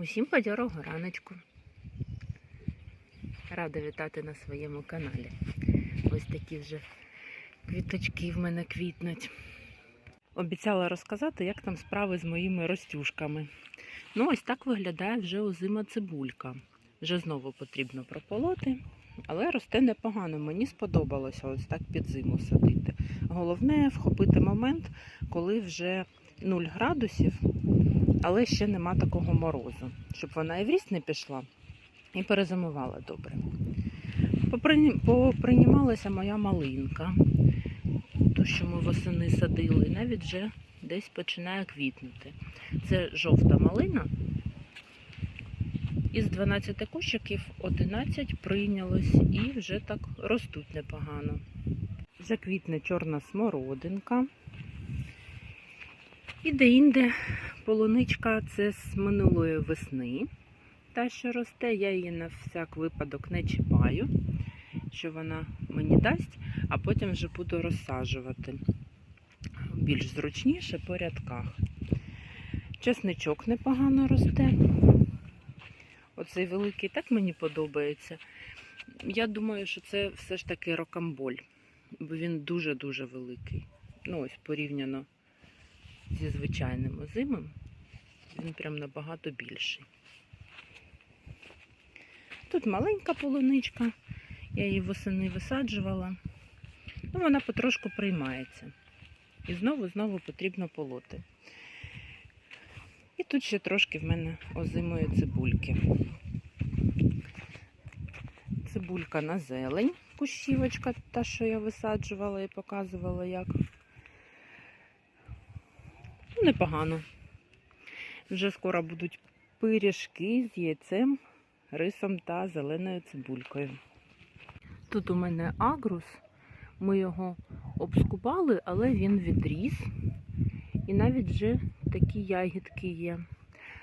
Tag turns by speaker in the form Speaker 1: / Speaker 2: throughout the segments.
Speaker 1: Усім бадьорого раночку. Рада вітати на своєму каналі. Ось такі вже квіточки в мене квітнуть. Обіцяла розказати, як там справи з моїми ростюшками. Ну, ось так виглядає вже озима цибулька. Вже знову потрібно прополоти, але росте непогано. Мені сподобалося ось так під зиму садити. Головне вхопити момент, коли вже 0 градусів, але ще нема такого морозу, щоб вона і в ріст не пішла і перезимувала добре. Попринімалася моя малинка, ту, що ми восени садили, і навіть вже десь починає квітнути. Це жовта малина. Із 12 кущиків 11 прийнялось і вже так ростуть непогано. Вже квітне чорна смородинка. І де-інде полуничка це з минулої весни. Та, що росте, я її на всяк випадок не чіпаю, що вона мені дасть, а потім вже буду розсаджувати більш зручніше по рядках. Чесничок непогано росте. Оцей великий так мені подобається. Я думаю, що це все ж таки рокамболь, бо він дуже-дуже великий. Ну, ось порівняно зі звичайним озимим, він прям набагато більший. Тут маленька полуничка, я її восени висаджувала. Ну, вона потрошку приймається. І знову знову потрібно полоти. І тут ще трошки в мене озимої цибульки. Цибулька на зелень, кущівочка, та, що я висаджувала і показувала як. Ну, непогано. Вже скоро будуть пиріжки з яйцем, рисом та зеленою цибулькою. Тут у мене агрус. Ми його обскубали, але він відріс. І навіть вже такі ягідки є.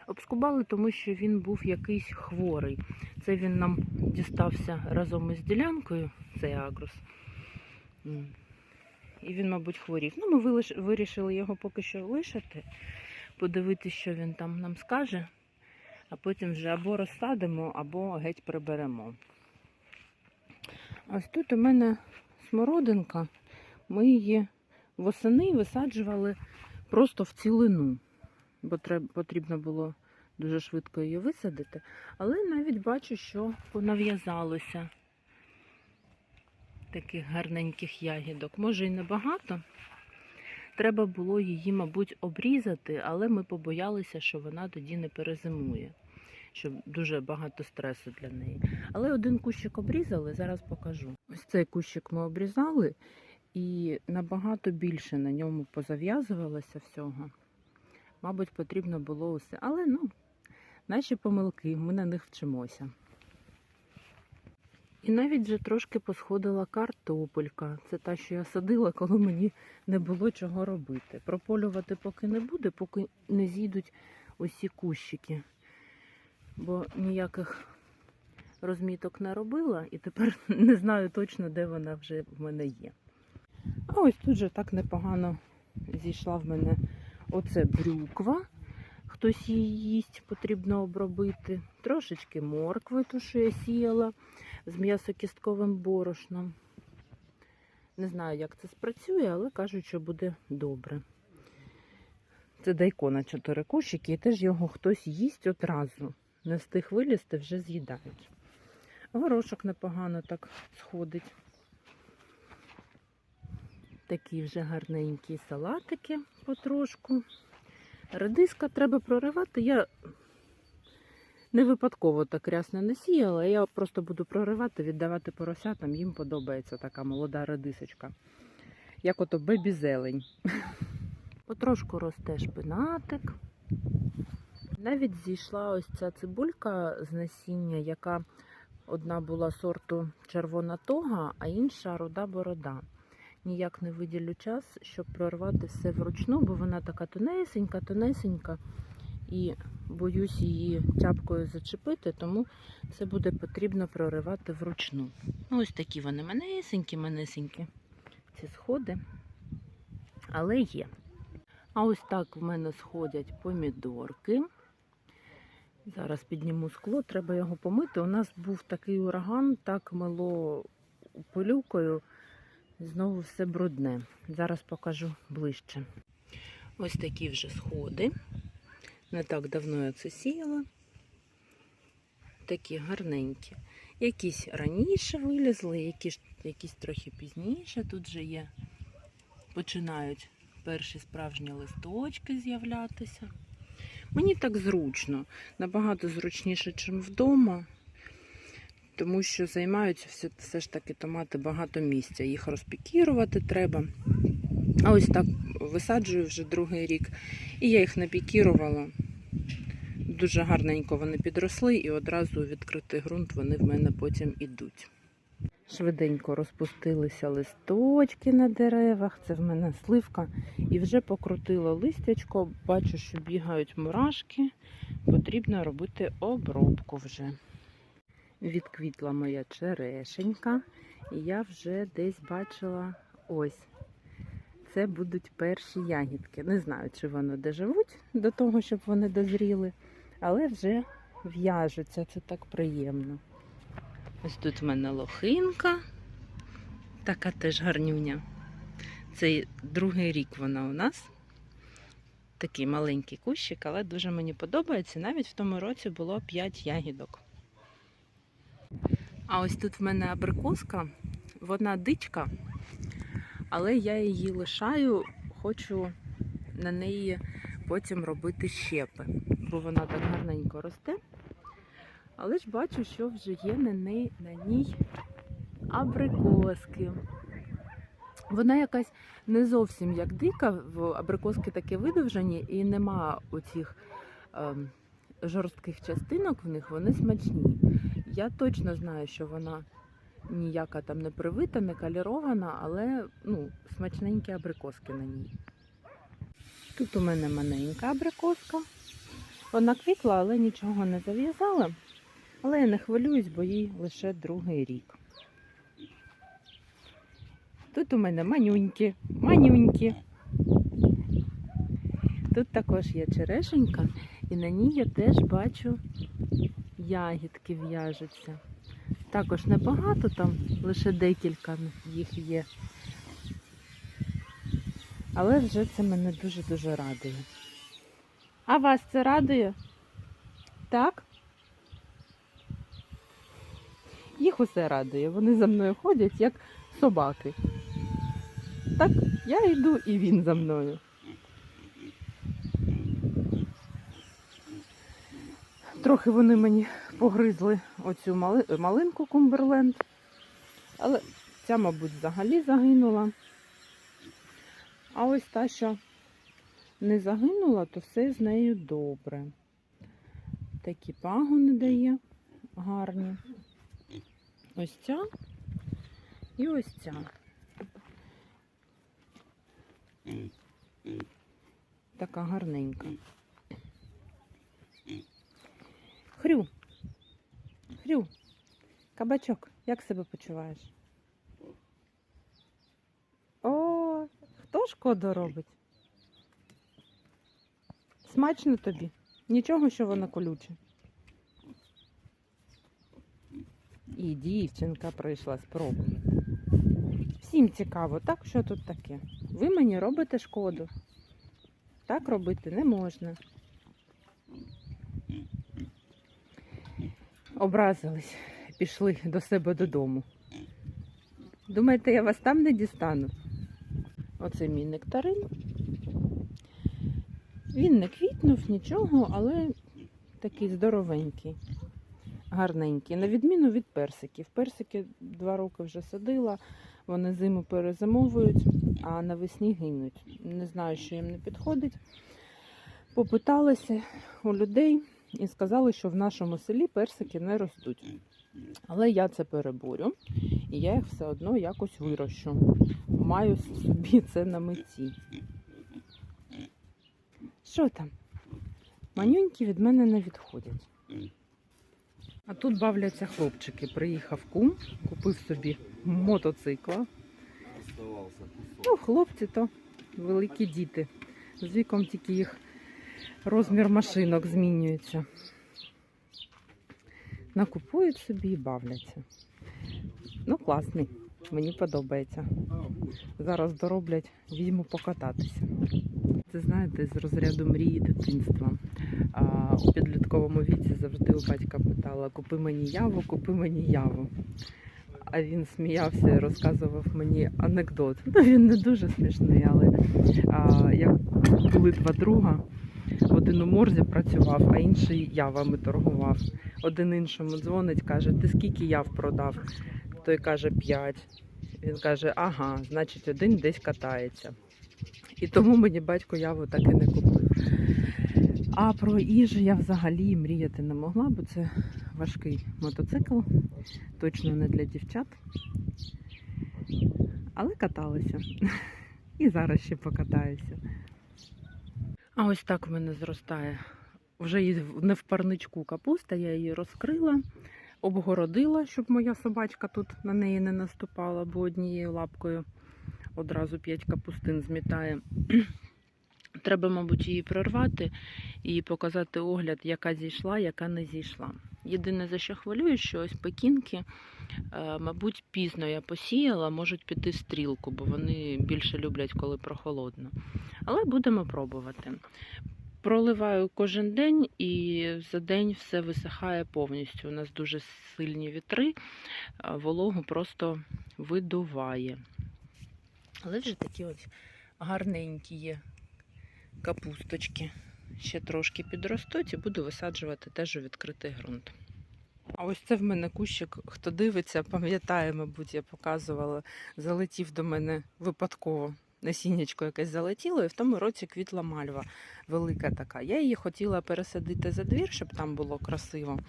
Speaker 1: Обскубали, тому що він був якийсь хворий. Це він нам дістався разом із ділянкою, цей агрус. І він, мабуть, хворів. Ну, ми вирішили його поки що лишити, подивитися, що він там нам скаже, а потім вже або розсадимо, або геть приберемо. Ось тут у мене смородинка. Ми її восени висаджували просто в цілину, бо потрібно було дуже швидко її висадити. Але навіть бачу, що понав'язалося таких гарненьких ягідок. Може і небагато. Треба було її, мабуть, обрізати, але ми побоялися, що вона тоді не перезимує, що дуже багато стресу для неї. Але один кущик обрізали, зараз покажу. Ось цей кущик ми обрізали, і набагато більше на ньому позав'язувалося всього. Мабуть, потрібно було усе. Але ну, наші помилки, ми на них вчимося. І навіть вже трошки посходила картопелька. Це та, що я садила, коли мені не було чого робити. Прополювати поки не буде, поки не зійдуть усі кущики. Бо ніяких розміток не робила, і тепер не знаю точно, де вона вже в мене є. А ось тут же так непогано зійшла в мене оце брюква. Хтось її їсть, потрібно обробити. Трошечки моркви, ту, що я сіяла з м'ясокістковим борошном. Не знаю, як це спрацює, але кажуть, що буде добре. Це дайкона чотири кущики, і теж його хтось їсть одразу. Не встиг вилізти, вже з'їдають. Горошок непогано так сходить. Такі вже гарненькі салатики потрошку. Редиска треба проривати. Я не випадково так рясно не сіяла. Я просто буду проривати, віддавати поросятам. Їм подобається така молода редисочка. Як ото бебі-зелень. Потрошку росте шпинатик. Навіть зійшла ось ця цибулька з насіння, яка одна була сорту червона тога, а інша руда борода. Ніяк не виділю час, щоб прорвати все вручну, бо вона така тонесенька, тонесенька. І боюсь її тяпкою зачепити, тому це буде потрібно проривати вручну. Ну, ось такі вони манесенькі, манесенькі ці сходи. Але є. А ось так в мене сходять помідорки. Зараз підніму скло, треба його помити. У нас був такий ураган, так мило пилюкою. Знову все брудне. Зараз покажу ближче. Ось такі вже сходи. Не так давно я це сіяла. Такі гарненькі. Якісь раніше вилізли, якісь, якісь трохи пізніше. Тут вже є, починають перші справжні листочки з'являтися. Мені так зручно, набагато зручніше, ніж вдома, тому що займаються все, все ж таки томати багато місця. Їх розпікірувати треба. А ось так висаджую вже другий рік. І я їх напікірувала. Дуже гарненько вони підросли, і одразу відкритий ґрунт вони в мене потім ідуть. Швиденько розпустилися листочки на деревах. Це в мене сливка. І вже покрутила листячко. Бачу, що бігають мурашки. Потрібно робити обробку вже. Відквітла моя черешенька. І я вже десь бачила ось. Це будуть перші ягідки. Не знаю, чи вони доживуть до того, щоб вони дозріли, але вже в'яжуться. Це так приємно. Ось тут в мене лохинка, така теж гарнюня. Це другий рік вона у нас. Такий маленький кущик, але дуже мені подобається. Навіть в тому році було 5 ягідок. А ось тут в мене абрикоска, вона дичка, але я її лишаю, хочу на неї потім робити щепи, бо вона так гарненько росте. Але ж бачу, що вже є на ній, на ній абрикоски. Вона якась не зовсім як дика, абрикоски такі видовжені і нема оцих ем, жорстких частинок в них, вони смачні. Я точно знаю, що вона ніяка там не привита, не калірована, але ну, смачненькі абрикоски на ній. Тут у мене маленька абрикоска. Вона квітла, але нічого не зав'язала. Але я не хвилююсь, бо їй лише другий рік. Тут у мене манюнькі, манюнькі. Тут також є черешенька, і на ній я теж бачу ягідки в'яжуться. Також небагато, там лише декілька їх є. Але вже це мене дуже-дуже радує. А вас це радує? Так? Їх усе радує. Вони за мною ходять, як собаки. Так, я йду і він за мною. Трохи вони мені погризли оцю мали... малинку Кумберленд. Але ця, мабуть, взагалі загинула. А ось та, що не загинула, то все з нею добре. Такі пагони дає гарні. Ось ця і ось ця. Така гарненька. Хрю. Хрю. Кабачок, як себе почуваєш? О, хто шкоду робить? Смачно тобі? Нічого, що воно колюче. І дівчинка прийшла спробуй. Всім цікаво, так що тут таке? Ви мені робите шкоду. Так робити не можна. Образились, пішли до себе додому. Думаєте, я вас там не дістану? Оце мій нектарин. Він не квітнув нічого, але такий здоровенький, гарненький. На відміну від персиків. Персики два роки вже садила, вони зиму перезимовують, а навесні гинуть. Не знаю, що їм не підходить. Попиталася у людей і сказали, що в нашому селі персики не ростуть. Але я це переборю, і я їх все одно якось вирощу. Маю собі це на меті. Що там? Манюнькі від мене не відходять. А тут бавляться хлопчики. Приїхав кум, купив собі мотоцикла. Ну, хлопці то великі діти. З віком тільки їх розмір машинок змінюється. накупують собі і бавляться. Ну, класний, мені подобається. Зараз дороблять, візьму покататися. Це знаєте, з розряду мрії дитинства. А, у підлітковому віці завжди у батька питала: купи мені яву, купи мені яву. А він сміявся і розказував мені анекдот. Ну, він не дуже смішний, але а, як були два друга, один у морзі працював, а інший явами торгував. Один іншому дзвонить, каже, ти скільки яв продав? Той каже, п'ять. Він каже, ага, значить, один десь катається. І тому мені батько яву так і не купив. А про їжу я взагалі мріяти не могла, бо це важкий мотоцикл, точно не для дівчат. Але каталася. І зараз ще покатаюся. А ось так в мене зростає. Вже не в парничку капуста, я її розкрила, обгородила, щоб моя собачка тут на неї не наступала, бо однією лапкою одразу п'ять капустин змітає. Треба, мабуть, її прорвати і показати огляд, яка зійшла, яка не зійшла. Єдине, за що хвилюю, що ось пекінки, е, мабуть, пізно я посіяла, можуть піти в стрілку, бо вони більше люблять, коли прохолодно. Але будемо пробувати. Проливаю кожен день і за день все висихає повністю. У нас дуже сильні вітри, вологу просто видуває. Але вже такі ось гарненькі є капусточки. Ще трошки підростуть і буду висаджувати теж у відкритий ґрунт. А ось це в мене кущик. Хто дивиться, пам'ятає, мабуть, я показувала, залетів до мене випадково. Насіннячко якесь залетіло, і в тому році квітла мальва велика така. Я її хотіла пересадити за двір, щоб там було красиво.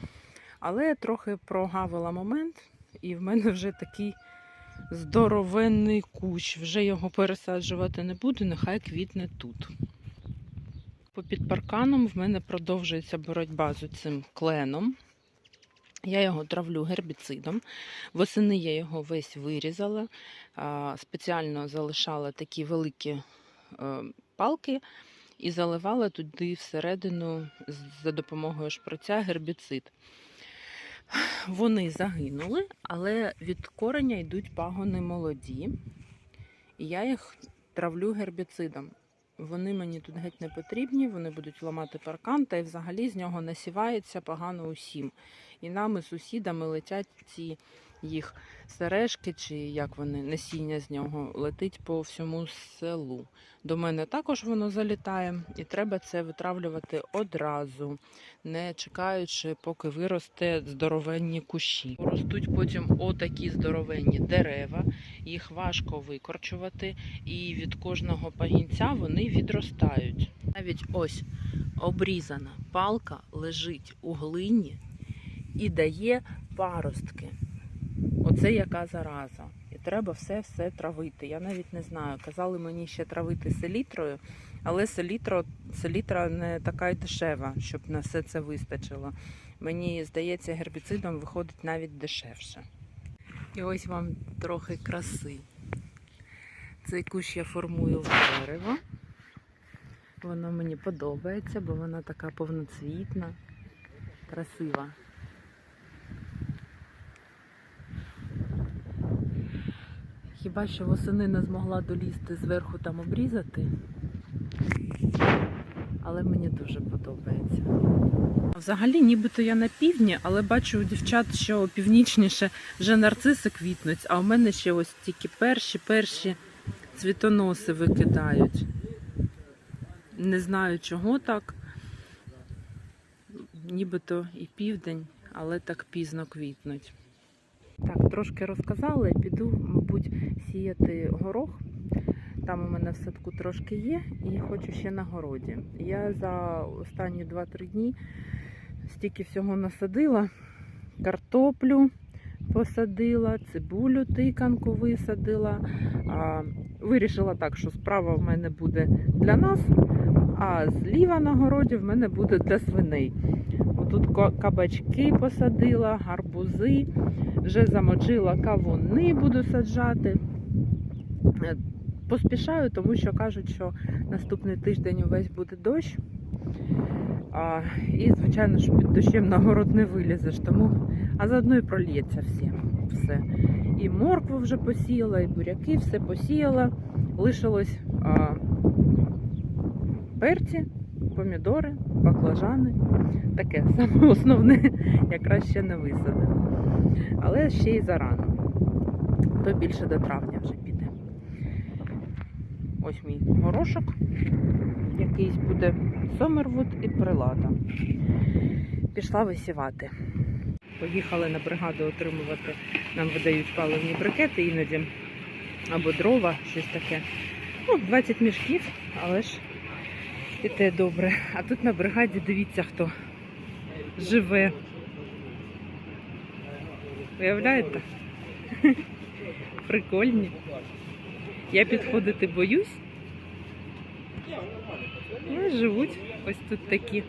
Speaker 1: Але трохи прогавила момент, і в мене вже такий здоровенний кущ. Вже його пересаджувати не буду, нехай квітне тут. Попід парканом в мене продовжується боротьба з цим кленом. Я його травлю гербіцидом. Восени я його весь вирізала, спеціально залишала такі великі е, палки і заливала туди всередину за допомогою шприця гербіцид. Вони загинули, але від кореня йдуть пагони молоді, і я їх травлю гербіцидом. Вони мені тут геть не потрібні, вони будуть ламати паркан, та й взагалі з нього насівається погано усім. І нами, сусідами летять ці їх сережки, чи як вони, насіння з нього летить по всьому селу. До мене також воно залітає, і треба це витравлювати одразу, не чекаючи, поки виросте здоровенні кущі. Ростуть потім отакі здоровенні дерева, їх важко викорчувати, і від кожного пагінця вони відростають. Навіть ось обрізана палка лежить у глині і дає паростки. Оце яка зараза. І треба все-все травити. Я навіть не знаю. Казали мені ще травити селітрою, але селітро, селітра не така й дешева, щоб на все це вистачило. Мені здається, гербіцидом виходить навіть дешевше. І ось вам трохи краси. Цей кущ я формую в дерево. Воно мені подобається, бо вона така повноцвітна, красива. Хіба що восени не змогла долізти зверху там обрізати, але мені дуже подобається. Взагалі, нібито я на півдні, але бачу у дівчат, що північніше вже нарциси квітнуть, а у мене ще ось тільки перші перші цвітоноси викидають. Не знаю, чого так. Нібито і південь, але так пізно квітнуть. Так, трошки розказала, піду, мабуть, сіяти горох. Там у мене в садку трошки є, і хочу ще на городі. Я за останні 2-3 дні стільки всього насадила. Картоплю посадила, цибулю тиканку висадила. А, вирішила так, що справа в мене буде для нас, а зліва на городі в мене буде для свиней. Отут кабачки посадила, гарбузи, вже замочила кавуни, буду саджати. Е, Поспішаю, тому що кажуть, що наступний тиждень увесь буде дощ. А, і, звичайно ж, під дощем на город не вилізеш, тому а заодно і прольється всі. Все. І моркву вже посіяла, і буряки, все посіяла. Лишилось а, перці, помідори, баклажани. Таке саме основне, якраз ще не висадила. Але ще й зарано. То більше до травня вже піде. Ось мій горошок. Якийсь буде Сомервуд і прилада. Пішла висівати. Поїхали на бригаду отримувати. Нам видають паливні брикети іноді. Або дрова, щось таке. Ну, 20 мішків, але ж і те добре. А тут на бригаді дивіться, хто живе. Уявляєте? Прикольні. Я підходити боюсь. Ну, живуть ось тут такі.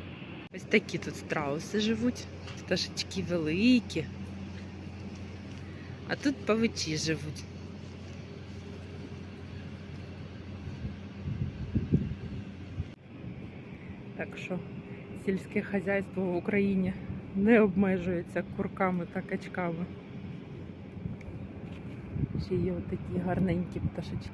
Speaker 1: Ось такі тут страуси живуть. Пташечки великі. А тут павичі живуть. Так що сільське хазяйство в Україні не обмежується курками та качками. Ще є отакі гарненькі пташечки.